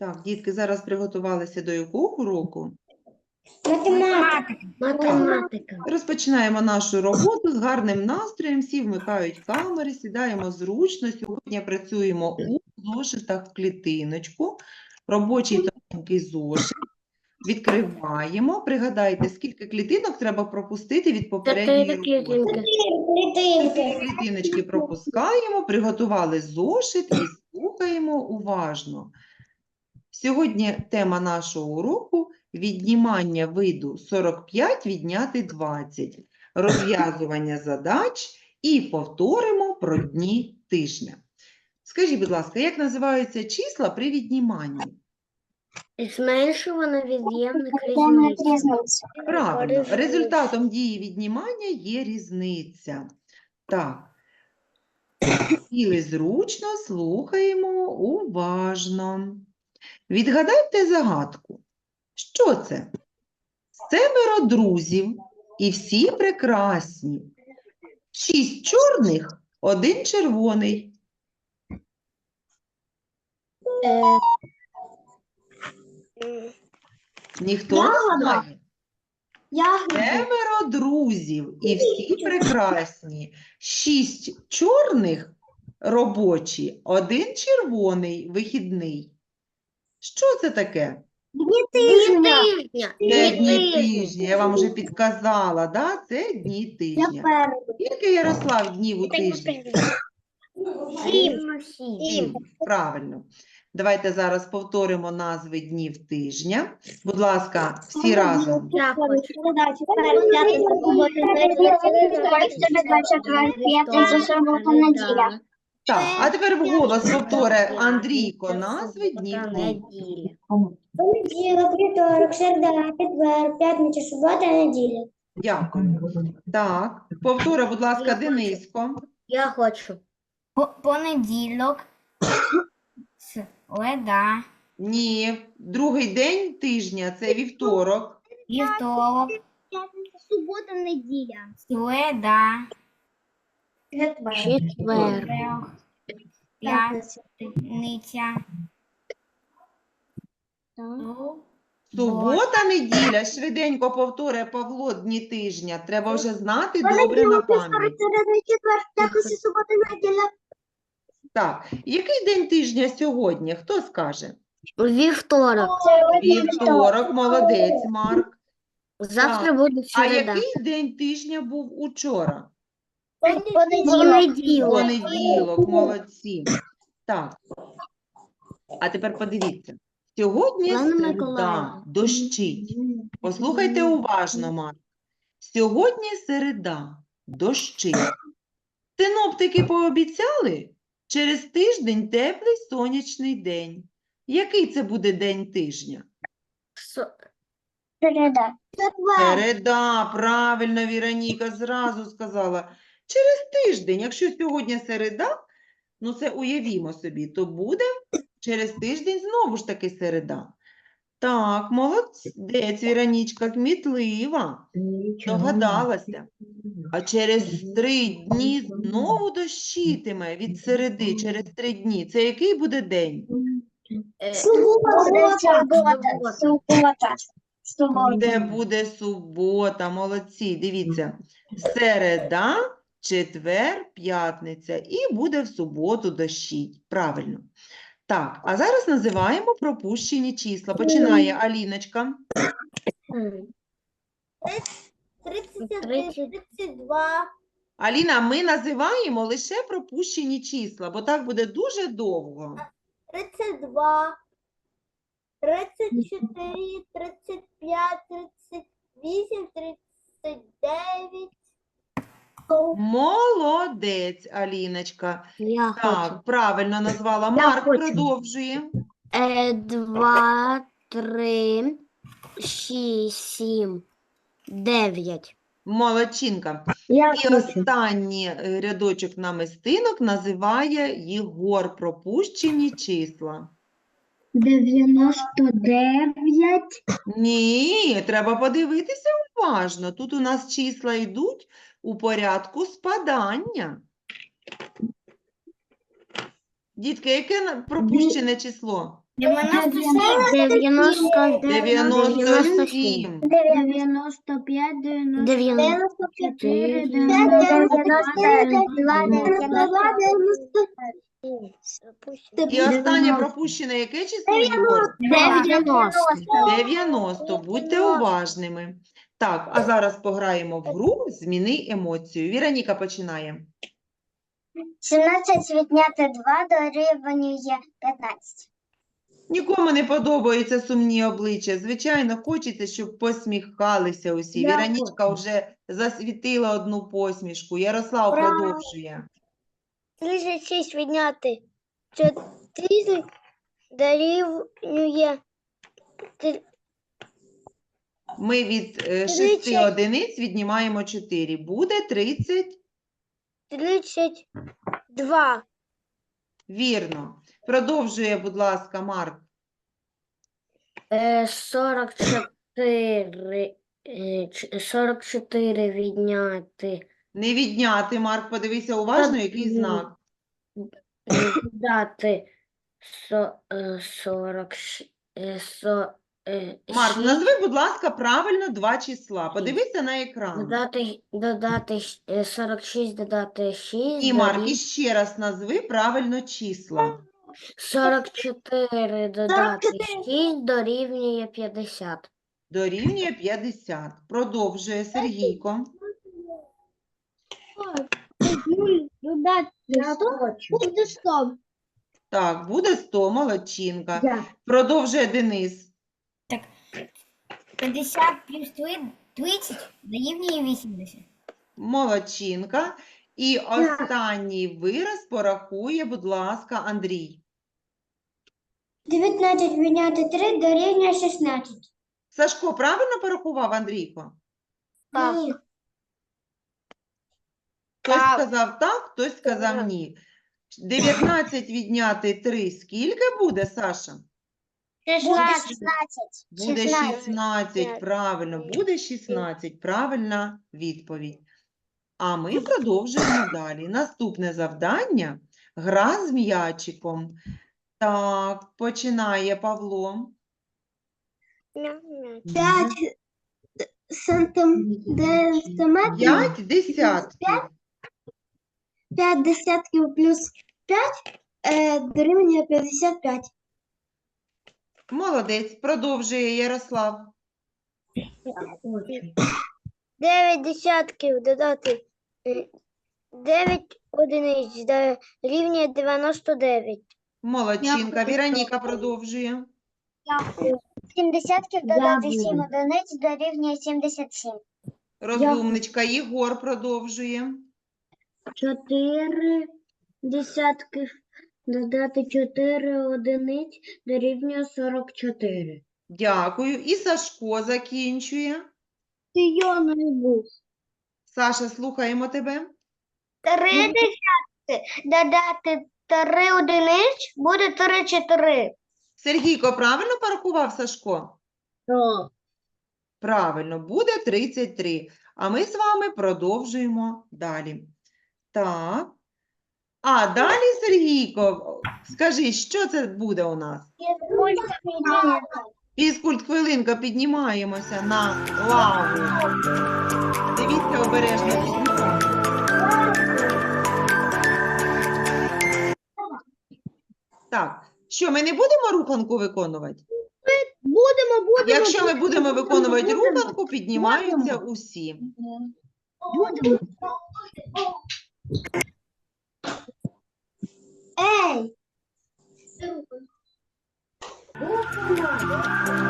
Так, дітки, зараз приготувалися до якого уроку? Математика. Математика. Розпочинаємо нашу роботу з гарним настроєм. Всі вмикають камери, сідаємо зручно. Сьогодні працюємо у зошитах в клітиночку. Робочий тоненький зошит. Відкриваємо. Пригадайте, скільки клітинок треба пропустити від попередньої роботи. Клітиночки пропускаємо, приготували зошит і слухаємо уважно. Сьогодні тема нашого уроку віднімання виду 45 відняти 20, розв'язування задач і повторимо про дні тижня. Скажіть, будь ласка, як називаються числа при відніманні? Зменшувана від'ємник різниця. Правильно, результатом дії віднімання є різниця. Так. Сіли зручно, слухаємо уважно. Відгадайте загадку. Що це? Семеро друзів, і всі прекрасні. Шість чорних, один червоний. Ніхто не знає. Семеро друзів, і всі прекрасні. Шість чорних робочі, один червоний вихідний. Що це таке? Тижня. Це Дні тижня. Я вам вже підказала, да? Це дні тижня. Скільки Ярослав днів у тижні? Сім. Сім. Правильно. Давайте зараз повторимо назви днів тижня. Будь ласка, всі разом. П'ятниця, субота, неділя, Так, а тепер вголос повторює Андрійко назви днів неділя. Понеділок, вівторок, середа, четвер, п'ятниця, субота, неділя. Дякую. Так, повтори, будь ласка, Дениско. Я хочу. По- Понеділок, середа, Ні, другий день тижня це вівторок. вівторок, субота, неділя. середа, Четвер. П'ятниця. п'ятниця, Субота, неділя. Швиденько повторює Павло дні тижня. Треба вже знати добре на пам'ять. Субота, неділя. Так, який день тижня сьогодні? Хто скаже? Вівторок. Вівторок, молодець, Марк. Завтра буде А середа. який день тижня був учора? Понеділок. Понеділок, молодці. Так. А тепер подивіться. Сьогодні середа, дощить. Послухайте уважно, Марк. Сьогодні середа, дощить. Синоптики пообіцяли через тиждень теплий сонячний день. Який це буде день тижня? Середа. Середа, правильно, Віроніка зразу сказала. Через тиждень, якщо сьогодні середа, ну це уявімо собі, то буде через тиждень знову ж таки середа. Так, молодець, Віронічка, кмітлива, догадалася. А через три дні знову дощитиме від середи, через три дні. Це який буде день? е, Субота. Субота. Субота. Де буде субота, молодці. Дивіться, середа, четвер, п'ятниця і буде в суботу дощить. Правильно. Так, а зараз називаємо пропущені числа. Починає Аліночка. м, 31, 32. Аліна, ми називаємо лише пропущені числа, бо так буде дуже довго. 32, 34, 35, 38, 39. Молодець, Аліночка. Я хочу. Так, правильно назвала. Марк хочу. продовжує. Е, Два, три, шість, сім, дев'ять. Молодчинка. Я І останній е, рядочок намистинок називає Єгор пропущені числа. 99. Ні, треба подивитися уважно. Тут у нас числа йдуть у порядку спадання. Дітки, яке пропущене число? 97. 90, 97. 95, 94, 92, І останнє пропущене яке число, Єгор? 90. 90. Будьте уважними. Так, а зараз пограємо в гру «Зміни емоцію». Віроніка починає. 17 відняти 2 дорівнює 15. Нікому не подобаються сумні обличчя. Звичайно, хочеться, щоб посміхалися усі. Дякую. Віронічка вже засвітила одну посмішку. Ярослав Ура! продовжує. 36 відняти 4 дорівнює Ми від е, шести Тридцять. одиниць віднімаємо 4. Буде 30. 32. Вірно. Продовжує, будь ласка, Марк. Е, 44, е, ч- 44 відняти, Не відняти, Марк, подивися уважно, який ні. знак. е, додати со- е, 40, ш- е, со- е, Марк, шість, назви, будь ласка, правильно два числа. Подивися на екран. додати, додати щ- е, 46, додати 6, І, Марк, і ще раз назви правильно числа. 44 додати 6 дорівнює 50. Дорівнює 50. Продовжує Сергійко. Додати 100 буде 100. Так, буде 100, молодчинка. Продовжує Денис. 50 плюс 30 дорівнює 80. Молодчинка. І останній вираз порахує, будь ласка, Андрій. 19 відняти 3 дорівнює 16. Сашко, правильно порахував, Андрійко? Так. Хтось Так. сказав так, хтось сказав ні. 19 відняти 3 скільки буде, Саша? 16. Буде 16. 16, правильно, буде 16, правильна відповідь. А ми продовжуємо далі. Наступне завдання – гра з м'ячиком. Так, починає Павло. 5 сантиметрів. 5 десятків. 5 десятків плюс 5 е, дорівнює 55. Молодець, продовжує Ярослав. 9 десятків додати 9 одиниць дорівнює 99. Молодчинка. Віроніка продовжує. 7 десятків додати 7 одиниць дорівнює 77. Розумничка. Єгор продовжує. 4 десятки додати 4 одиниць дорівнює 44. Дякую. І Сашко закінчує. Ти я був. Саша, слухаємо тебе. 3 десятки додати 3 одиниць буде 34. Сергійко, правильно порахував Сашко? Правильно, буде 33. А ми з вами продовжуємо далі. Так. А далі, Сергійко, скажи, що це буде у нас? Фізкульт хвилинка, піднімаємося на лаву. Дивіться обережно. Так, що ми не будемо руханку виконувати? Будемо, будемо. Якщо ми будемо виконувати руханку, піднімаються усі. Будемо. Come.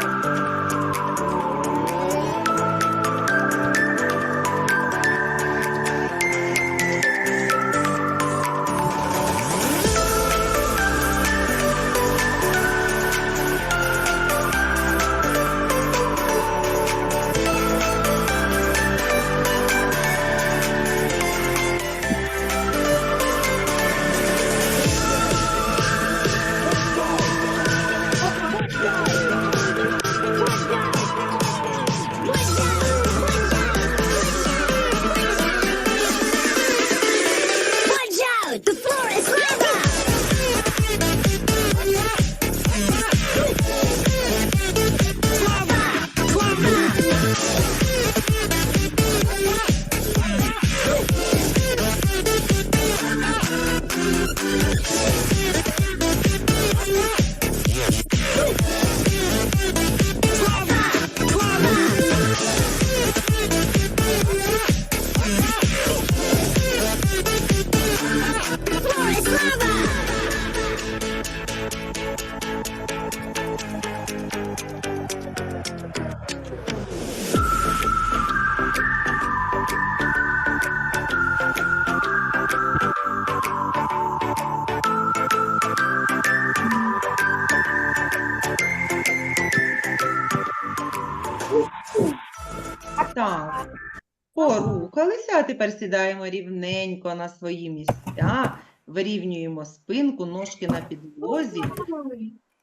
Тепер сідаємо рівненько на свої місця, вирівнюємо спинку, ножки на підлозі.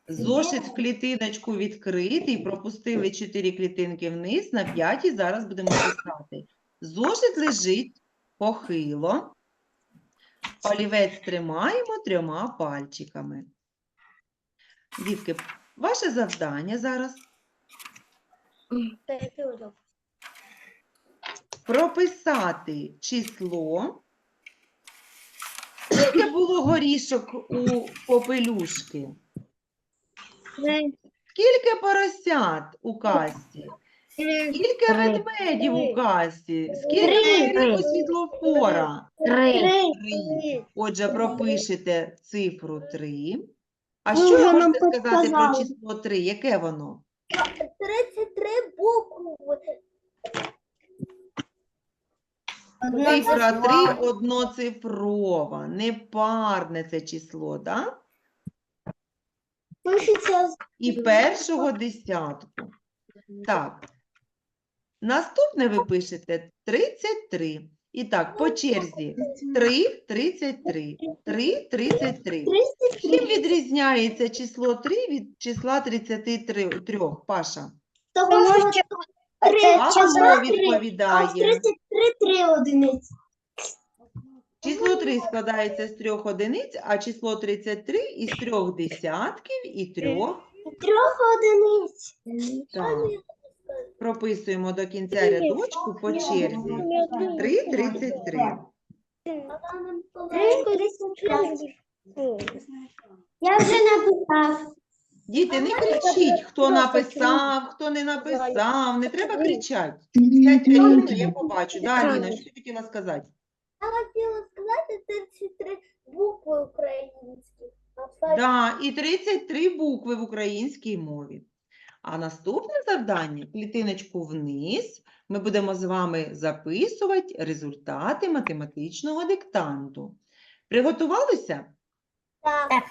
Зошит в клітиночку відкритий, пропустили 4 клітинки вниз, на п'ятій зараз будемо писати. Зошит лежить похило. Олівець тримаємо трьома пальчиками. Дітки, ваше завдання зараз прописати число. Скільки було горішок у попелюшки? Скільки поросят у касті? Скільки ведмедів у касті? Скільки Три. у світлофора? Три. Три. Отже, пропишете цифру 3. А що ви можете сказати про число 3? Яке воно? 33 букви. Цифра 3 одноцифрова, непарне це число, так? Пишеться І першого десятку. Так. Наступне ви пишете 33. І так, по черзі. 3, 33. 3, 33. 33. Чим відрізняється число 3 від числа 33? Паша? Тому що три Павло числа 3, а в відповідає. 33 3 одиниці. Число 3 складається з трьох одиниць, а число 33 із трьох десятків і трьох. Трьох одиниць. Так. Прописуємо до кінця рядочку по черзі. 3, 33. Я вже написав. Діти, не кричіть, хто написав, хто не написав, не треба кричати. Сядьте рівно, я побачу. Да, Аліна, що ти хотіла сказати? Я хотіла сказати 33 букви українські. Да, і 33 букви в українській мові. А наступне завдання клітиночку вниз. Ми будемо з вами записувати результати математичного диктанту. Приготувалися? Так.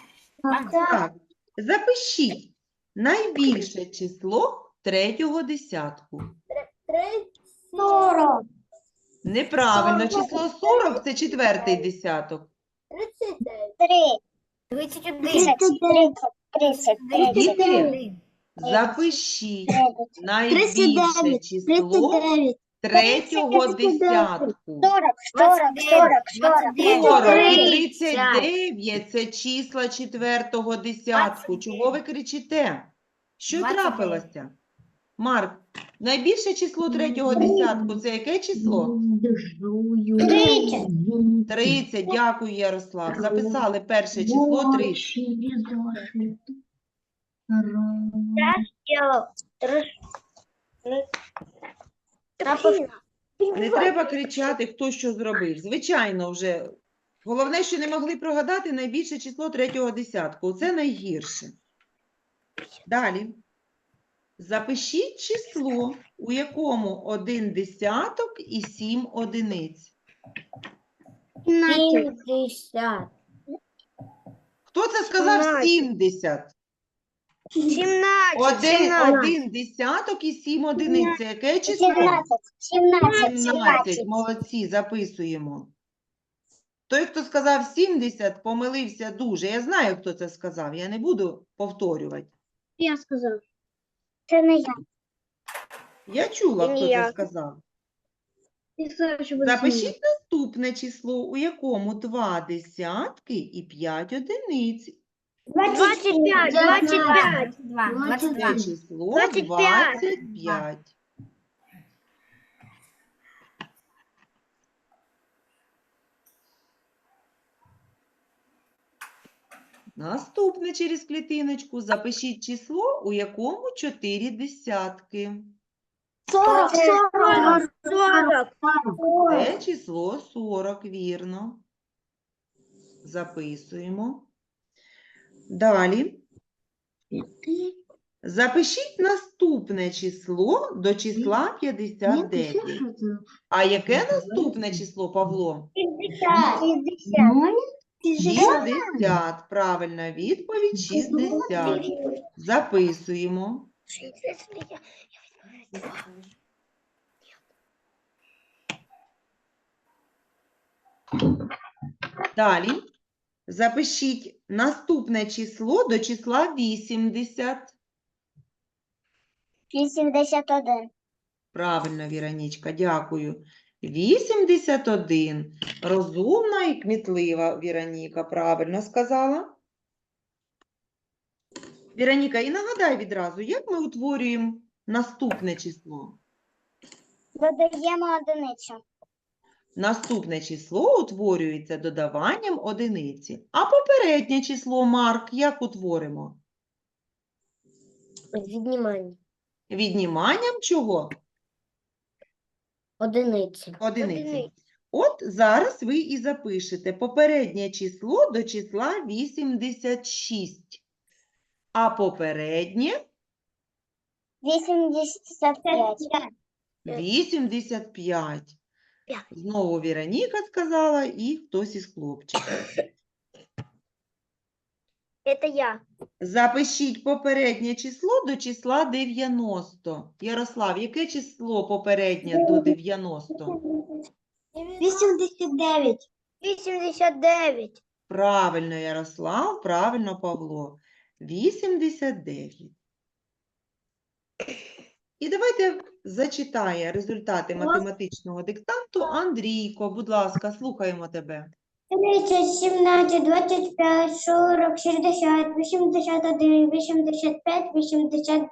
Так. Запишіть найбільше число третього десятку. 40. Неправильно, число 40 це четвертий десяток. 39. 31. 30. 30. Запишіть найбільше число 39. Третього десятку. 40. 40. 40. 40. 40 і Тридцять. 39 – це числа четвертого десятку. Чого ви кричите? Що трапилося? Марк, найбільше число третього десятку – це яке число? 30. 30. Дякую, Ярослав. Записали перше число 30. Не треба кричати, хто що зробив. Звичайно, вже. Головне, що не могли прогадати найбільше число третього десятку. Це найгірше. Далі. Запишіть число, у якому один десяток і сім одиниць. 70. Хто це сказав 17. 70? 17. Один, десяток і сім одиниць. Це яке число? 17. 17. 17. Молодці, записуємо. Той, хто сказав 70, помилився дуже. Я знаю, хто це сказав. Я не буду повторювати. Я сказав. Це не я. Я чула, хто це сказав. Я сказав, що буде Запишіть наступне число, у якому два десятки і п'ять одиниць. 25. 25. 22. Це 22. число 25. 25. Наступне через клітиночку. Запишіть число, у якому 4 десятки. Сорок, сорок, сорок. Це число 40, вірно. Записуємо. Далі. Запишіть наступне число до числа 59. А яке наступне число, Павло? Шестьдесят. 60. Правильна відповідь 60. Записуємо. Далі. Запишіть наступне число до числа 80. Вісімдесят один. Правильно, Віронічка, дякую. 81. Розумна і кмітлива Віроніка, правильно сказала. Віроніка, і нагадай відразу, як ми утворюємо наступне число? Додаємо одиницю. Наступне число утворюється додаванням одиниці. А попереднє число, Марк, як утворимо? Віднімання. Відніманням чого? Одиниці. Одиниці. От зараз ви і запишете попереднє число до числа 86. А попереднє Вісімдесят п'ять. Знову Віроніка сказала і хтось із хлопчиків. Це я. Запишіть попереднє число до числа 90. Ярослав, яке число попереднє до 90? Вісімдесят дев'ять. Вісімдесят дев'ять. Правильно, Ярослав, правильно, Павло. 89. І давайте зачитає результати математичного диктанту Андрійко. Будь ласка, слухаємо тебе. Тридцять, сімнадцять, двадцять п'ять, сорок, шістдесят, вісімдесят один, вісімдесят п'ять, вісімдесят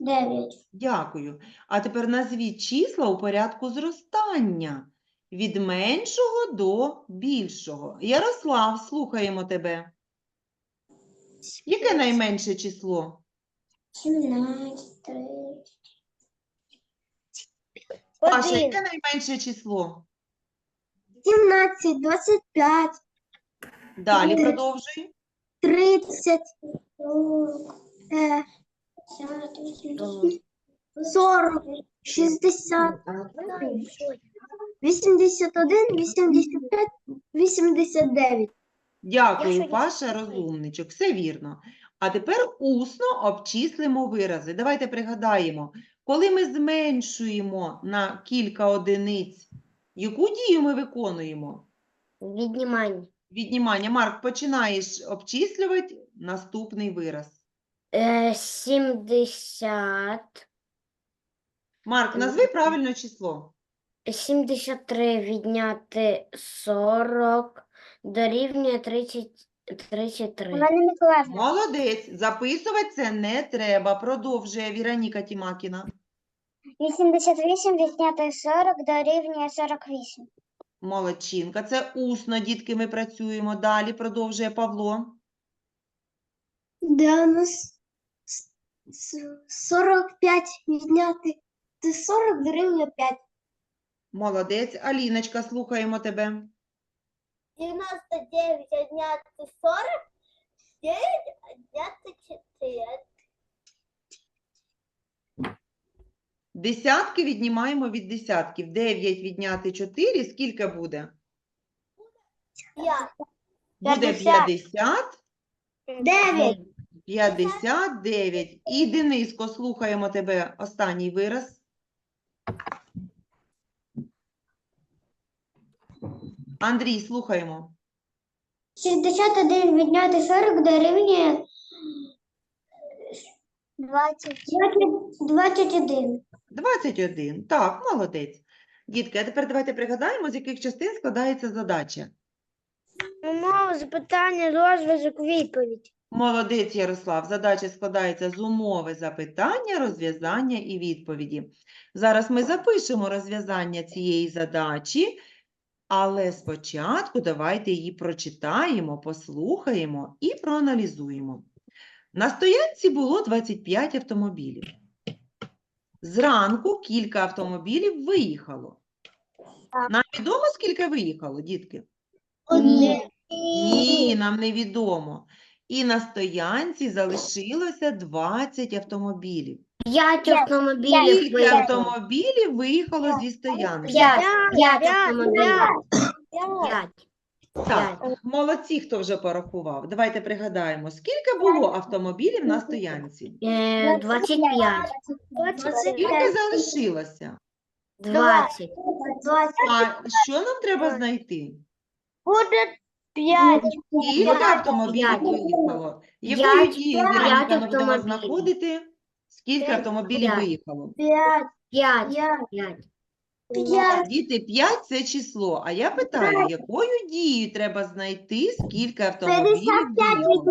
дев'ять. Дякую. А тепер назвіть числа у порядку зростання від меншого до більшого. Ярослав, слухаємо тебе. Яке найменше число? Сімнадцять, тридцять. Паша, яке найменше число? Сімнадцять, двадцять п'ять, Далі Один. продовжуй. тридцять, е, сорок, шістдесят, вісімдесят один, вісімдесят п'ять, вісімдесят дев'ять. Дякую, щось Паша, розумничок. Все вірно. А тепер усно обчислимо вирази. Давайте пригадаємо, коли ми зменшуємо на кілька одиниць, яку дію ми виконуємо? Віднімання. Віднімання. Марк, починаєш обчислювати наступний вираз. Е, 70. Марк, назви правильне число. 73 відняти 40 дорівнює 30, 33. мене не класно. Молодець. Записувати це не треба. Продовжує Віроніка Тімакіна. 88 відняти 40 дорівнює 48. Молодчинка. Це усно, дітки, ми працюємо. Далі продовжує Павло. Да, у нас 45 відняти 40 дорівнює 5. Молодець. Аліночка, слухаємо тебе. 99 відняти 40, 9 відняти 4. Десятки віднімаємо від десятків. 9 відняти 4. Скільки буде? 5. Буде 50. 50. 9. 59. І Дениско, слухаємо тебе. Останній вираз. Андрій, слухаємо. 61 відняти 40 дорівнює 20. 21. 21. Так, молодець. Дітки, а тепер давайте пригадаємо, з яких частин складається задача. Умова запитання, розв'язок, відповідь. Молодець, Ярослав. Задача складається з умови запитання, розв'язання і відповіді. Зараз ми запишемо розв'язання цієї задачі Але спочатку давайте її прочитаємо, послухаємо і проаналізуємо. На стоянці було 25 автомобілів. Зранку кілька автомобілів виїхало. Нам відомо, скільки виїхало, дітки? Одне. Ні, нам не відомо. І на стоянці залишилося 20 автомобілів. П'ять автомобілів Скільки виїхало. автомобілів виїхало зі стоянки? П'ять. П'ять автомобілів. П'ять. П'ять. Так, молодці, хто вже порахував. Давайте пригадаємо, скільки було автомобілів на стоянці? Е, 25. Скільки залишилося? 20. А що нам треба знайти? Буде п'ять. Скільки автомобілів виїхало? Якою П'ять. дією, П'ять Віроніка, автомобілів. знаходити? Скільки П'ять. автомобілів П'ять. виїхало? П'ять. 5. П'ять. 5. П'ять. Діти, 5 – це число. А я питаю, якою дією треба знайти, скільки автомобілів виїхало?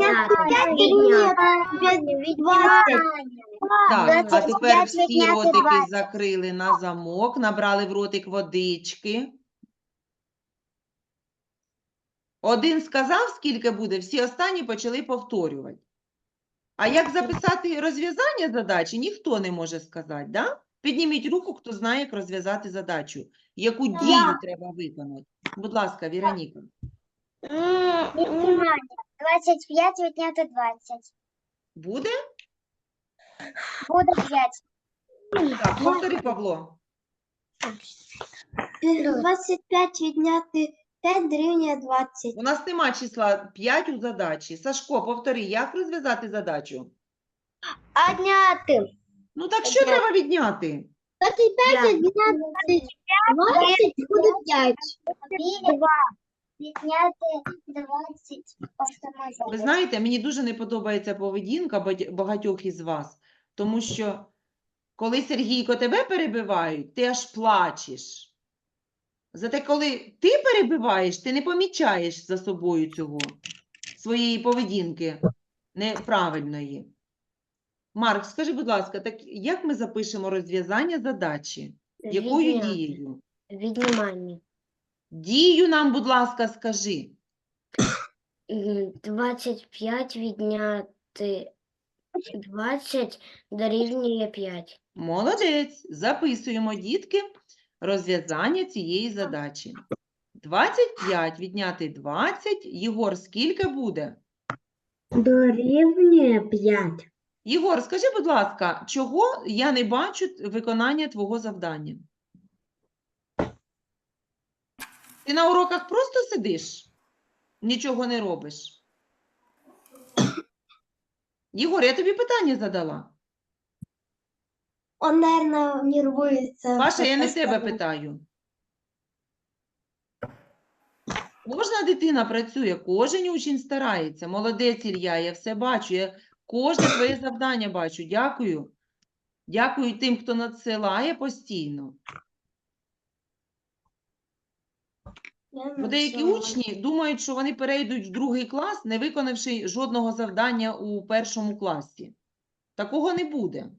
Так, а тепер всі ротики закрили на замок, набрали в ротик водички. Один сказав, скільки буде, всі останні почали повторювати. А як записати розв'язання задачі, ніхто не може сказати, да? Підніміть руку, хто знає, як розв'язати задачу. Яку дію треба виконати? Будь ласка, Віроніка. 25 відняти 20. Буде? Буде 5. Так, повтори, Павло. 25 відняти 5 дорівнює 20. У нас нема числа 5 у задачі. Сашко, повтори, як розв'язати задачу? Одняти. Ну так що треба відняти? 25 відняти 20 буде 5. 2 відняти 20 Ви автомобілів. знаєте, мені дуже не подобається поведінка багатьох із вас, тому що коли Сергійко тебе перебивають, ти аж плачеш. Зате коли ти перебиваєш, ти не помічаєш за собою цього, своєї поведінки неправильної. Марк, скажи, будь ласка, так як ми запишемо розв'язання задачі? Якою Відняти. дією? Віднімання. Дію нам, будь ласка, скажи. М, 25 відняти 20 дорівнює 5. Молодець. Записуємо, дітки, розв'язання цієї задачі. 25 відняти 20. Єгор, скільки буде? Дорівнює 5. Єгор, скажи, будь ласка, чого я не бачу виконання твого завдання? Ти на уроках просто сидиш? Нічого не робиш? Єгор, я тобі питання задала. Он, наверное, нервується. Паша, я не тебе питаю. Кожна дитина працює, кожен учень старається. Молодець, Ілля, я все бачу. Я кожне твоє завдання бачу. Дякую. Дякую тим, хто надсилає постійно. Бо деякі учні думають, що вони перейдуть в другий клас, не виконавши жодного завдання у першому класі. Такого не буде.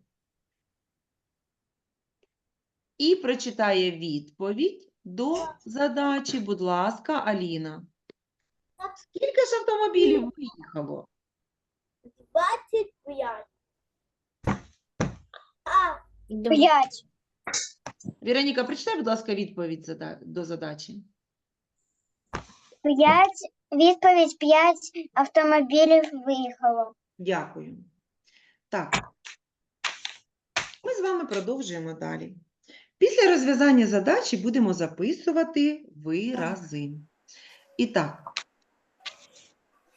І прочитає відповідь до задачі, будь ласка, Аліна. Скільки ж автомобілів виїхало? 25. Дв- 5. Віроніка, прочитай, будь ласка, відповідь до задачі. 5. Відповідь 5 автомобілів виїхало. Дякую. Так. Ми з вами продовжуємо далі. Після розв'язання задачі будемо записувати вирази. І так,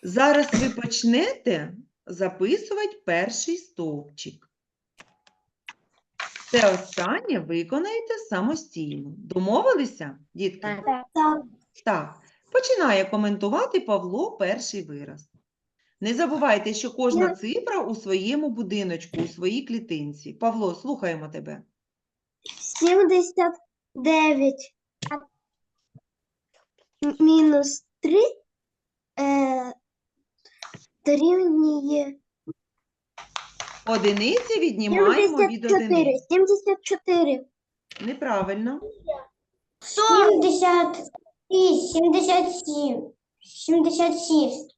зараз ви почнете записувати перший стовпчик. Це останнє виконаєте самостійно. Домовилися, дітки? Так. Так. Починає коментувати Павло перший вираз. Не забувайте, що кожна цифра у своєму будиночку, у своїй клітинці. Павло, слухаємо тебе. 79 м- мінус 3 е, дорівнює Одиниці віднімаємо від 74. одиниць. 74. Неправильно. 70. 77. 76.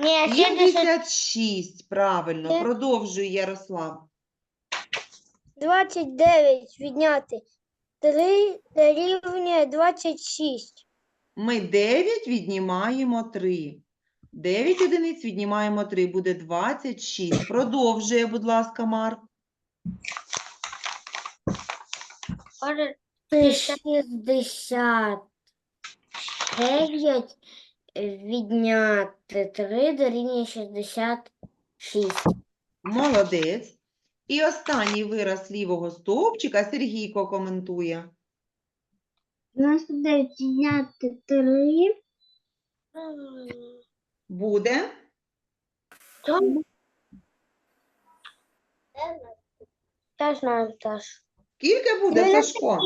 Ні, 76, правильно. Продовжуй, Ярослав. 29 відняти 3 дорівнює 26. Ми 9 віднімаємо 3. 9 одиниць віднімаємо 3, буде 26. Продовжує, будь ласка, Марк. 69 відняти 3 дорівнює 66. Молодець. І останній вираз лівого стовпчика Сергійко коментує. 99 відняти 3. Буде Я знаю теж. Скільки буде, Сашко?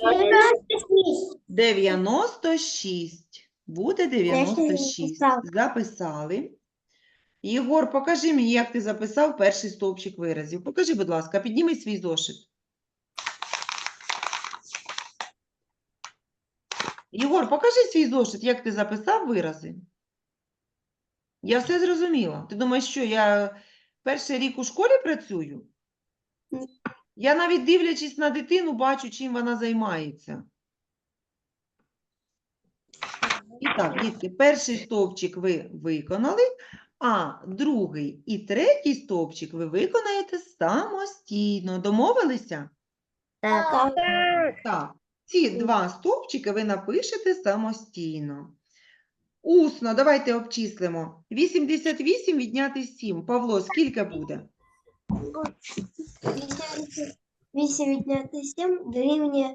96. 96. Буде 96. записав. Записали. Єгор, покажи мені, як ти записав перший стовпчик виразів. Покажи, будь ласка, підніми свій зошит. Єгор, покажи свій зошит, як ти записав вирази. Я все зрозуміла. Ти думаєш, що я перший рік у школі працюю? Я навіть дивлячись на дитину, бачу, чим вона займається. І так, дітки, перший стовпчик ви виконали, а другий і третій стовпчик ви виконаєте самостійно. Домовилися? Так. Так, ці два стовпчики ви напишете самостійно. Усно, давайте обчислимо. 88 відняти 7. Павло, скільки буде? 8 відняти 7 дорівнює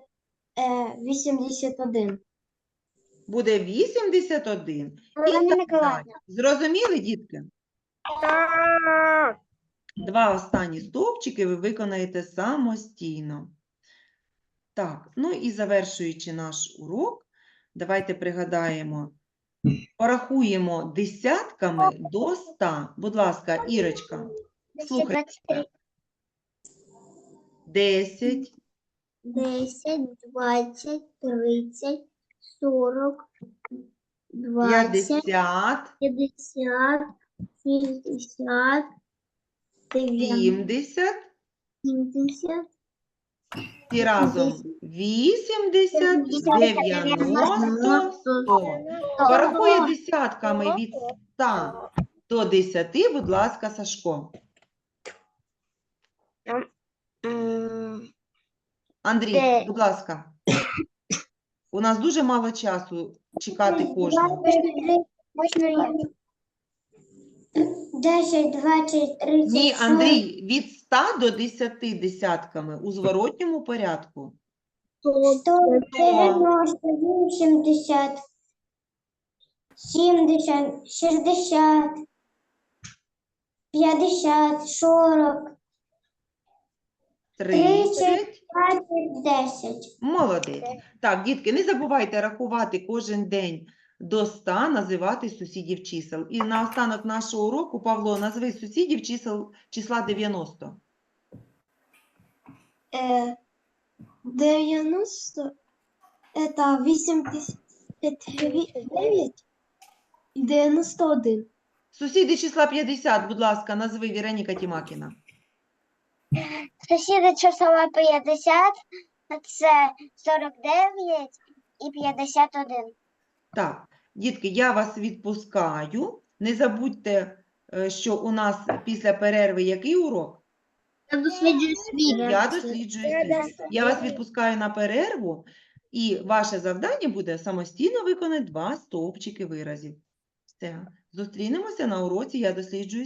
е, 81. Буде 81. І Олена так Миколаївна. Зрозуміли, дітки? Так. Два останні стовпчики ви виконаєте самостійно. Так, ну і завершуючи наш урок, давайте пригадаємо, порахуємо десятками до 100. Будь ласка, Ірочка, слухайте. 10, 10, 20, 30, 40, 20, 50, 50, 60, 90, 70, 70, і разом 80, 90, 100. Порахує десятками від 100 до 10, будь ласка, Сашко. Андрій, Де? будь ласка. У нас дуже мало часу чекати кожного. 10, 20, 30, Ні, Андрій, від 100 до 10 десятками у зворотньому порядку. 100, 90, 80, 70, 60, 50, 40, 30. 20, 10. Молодець. Так, дітки, не забувайте рахувати кожен день до 100, називати сусідів чисел. І на останок нашого уроку, Павло, назви сусідів чисел числа 90. Э, 90 это 89 и 91. Сусіди числа 50, будь ласка, назви Віроніка Тімакіна. Сусіди числа 50, це 49 і 51. Так, дітки, я вас відпускаю. Не забудьте, е, що у нас після перерви який урок? Я досліджую світ. Я досліджую світ. Я вас відпускаю на перерву, і ваше завдання буде самостійно виконати два стовпчики виразів. Все. Зустрінемося на уроці Я досліджую світ.